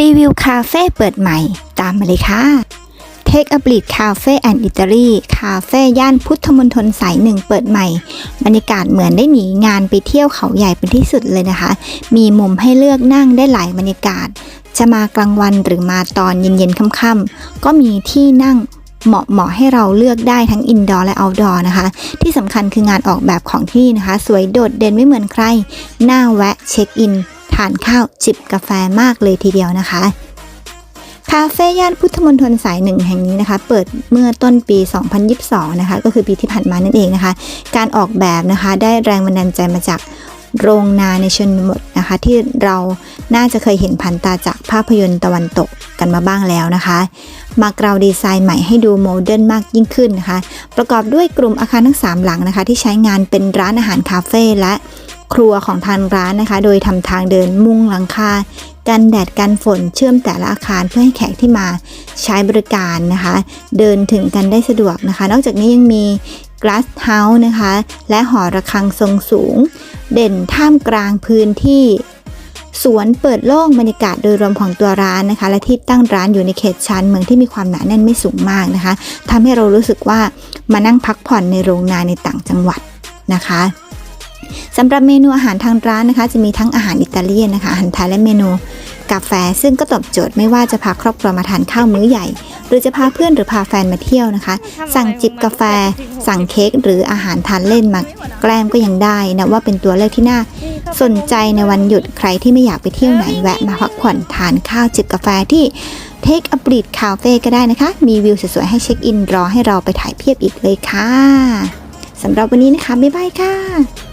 รีวิวคาเฟ่เปิดใหม่ ตามมาเลยค่ะ Take a Bleed Cafe and Italy คาเฟ่ย่านพุทธมณฑลสายหนึ่งเปิดใหม่ บรรยากาศเหมือนได้หนีงานไปเที่ยวเขาใหญ่เป็นที่สุดเลยนะคะ มีมุมให้เลือกนั่งได้หลายบรรยากาศ จะมากลางวันหรือมาตอนเย็นๆค่ำๆก็มีที่นั่งเหมาะเหมาะให้เราเลือกได้ทั้งอินดอร์และเอาท์ดอร์นะคะ ที่สำคัญคืองานออกแบบของที่นะคะ สวยโดดเด่นไม่เหมือนใคร น่าแวะเช็คอินานข้าวจิบกาแฟมากเลยทีเดียวนะคะ คาเฟ่ย่านพุทธมณฑลสายหนึ่งแห่งนี้นะคะ เปิดเมื่อต้นปี 2022 นะคะ ก็คือปีที่ผ่านมานั่นเองนะคะ การออกแบบนะคะได้แรงบันดาลใจมาจากโรงนาในชนบทนะคะ ที่เราน่าจะเคยเห็นพันตาจากภาพยนตร์ตะวันตกกันมาบ้างแล้วนะคะ มากราวดีไซน์ใหม่ให้ดูโมเดิร์นมากยิ่งขึ้นนะคะ ประกอบด้วยกลุ่มอาคารทั้ง 3 หลังนะคะ ที่ใช้งานเป็นร้านอาหารคาเฟ่และ ครัวของทางร้านนะคะ โดยทำทางเดินมุงหลังคากันแดดกันฝนเชื่อมแต่ละอาคารเพื่อให้แขกที่มาใช้บริการนะคะ เดินถึงกันได้สะดวกนะคะ นอกจากนี้ยังมี glass house นะคะ และหอระฆังทรงสูง เด่นท่ามกลางพื้นที่สวนเปิดโล่งบรรยากาศโดยรวมของตัวร้านนะคะ และที่ตั้งร้านอยู่ในเขตชานเมืองที่มีความหนาแน่นไม่สูงมากนะคะทำให้เรารู้สึกว่ามานั่งพักผ่อนในโรงนาในต่างจังหวัดนะคะ สำหรับเมนูอาหารทางร้านนะคะ จะมีทั้งอาหารอิตาเลียนนะคะอาหารไทยและเมนู กาแฟซึ่งก็ตอบโจทย์ไม่ว่าจะพาครอบครัวมาทานข้าวมื้อใหญ่ หรือจะพาเพื่อนหรือพาแฟนมาเที่ยวนะคะ สั่งจิบกาแฟ สั่งเค้กหรืออาหารทานเล่นมาแกล้มก็ยังได้นะว่าเป็นตัวเลือกที่น่าสนใจในวันหยุดใครที่ไม่อยากไปเที่ยวไหนแวะมาพักผ่อนทานข้าวจิบกาแฟที่ Take a Bleed Cafe ก็ได้นะคะ มีวิวสวยๆให้เช็คอินรอให้เราไปถ่ายเพียบอีกเลยค่ะสำหรับวันนี้นะคะ บ๊ายบายค่ะ